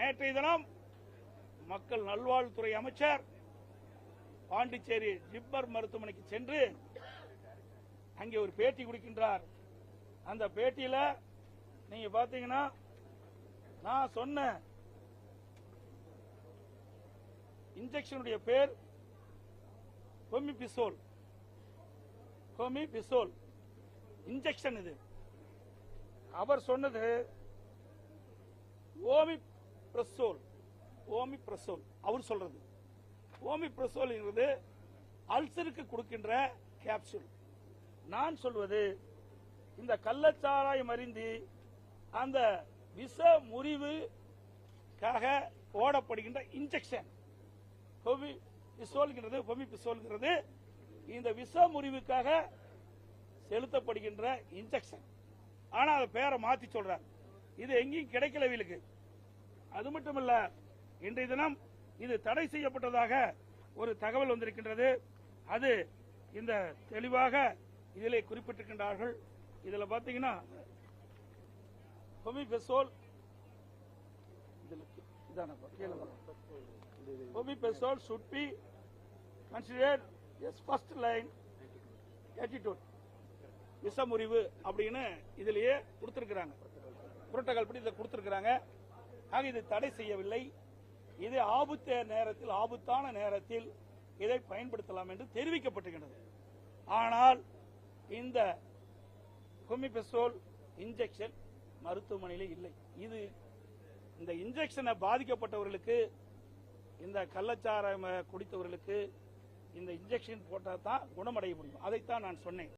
நேற்றைய தினம் மக்கள் நல்வாழ்வுத்துறை அமைச்சர் பாண்டிச்சேரி ஜிப்மர் மருத்துவமனைக்கு சென்று அங்கே ஒரு பேட்டி கொடுக்கின்றார். அந்த பேட்டியில நீங்க பாத்தீங்கன்னா நான் சொன்ன இன்ஜெக்ஷனுடைய பேர் கொமிபிசோல். கொமிபிசோல். இன்ஜெக்ஷன் இது. அவர் சொன்னது ஓமி பிரசோல் ஓமி பிரசோல் அவர் சொல்றது. ஓமி பிரசோல்ங்கிறது அல்சருக்கு கொடுக்கின்ற கேப்சூல் நான் சொல்வது இந்த கள்ளச்சாராயம் அருந்தி அந்த விஷ முறிவுக்காக போடப்படுகின்ற இன்ஜெக்ஷன் கொவி பிசோல்கிறது கொமி பிசோல்கிறது இந்த விஷ முறிவுக்காக செலுத்தப்படுகின்ற இன்ஜெக்ஷன் ஆனா அதை பேரை மாத்தி சொல்றார். இது எங்கேயும் கிடைக்கல வீலுக்கு அது மட்டுமல்ல இன்றைய தினம் இது தடை செய்யப்பட்டதாக ஒரு தகவல் வந்திருக்கின்றது. அது இந்த தெளிவாக இதிலே குறிப்பிட்டிருக்கின்றார்கள். இதில் பார்த்தீங்கன்னா கொமிபெசோல் இதுல இதான கீழே வரும். கொமிபெசோல் should be considered விஷமுறிவு அப்படின்னு இதுலயே கொடுத்திருக்கிறாங்க. புரோட்டோகால் படி இதை கொடுத்திருக்கிறாங்க. ஆக இது தடை செய்யவில்லை. இது ஆபத்து நேரத்தில் ஆபத்தான நேரத்தில் இதை பயன்படுத்தலாம் என்று தெரிவிக்கப்பட்டுகின்றது ஆனால் இந்த கொமிபெசோல் இன்ஜெக்ஷன் மருத்துவமனையில் இல்லை. இது இந்த இன்ஜெக்ஷனை பாதிக்கப்பட்டவர்களுக்கு இந்த கள்ளச்சாரம் குடித்தவர்களுக்கு இந்த இன்ஜெக்ஷன் போட்டால் தான் குணமடைய முடியும். அதைத்தான் நான் சொன்னேன்.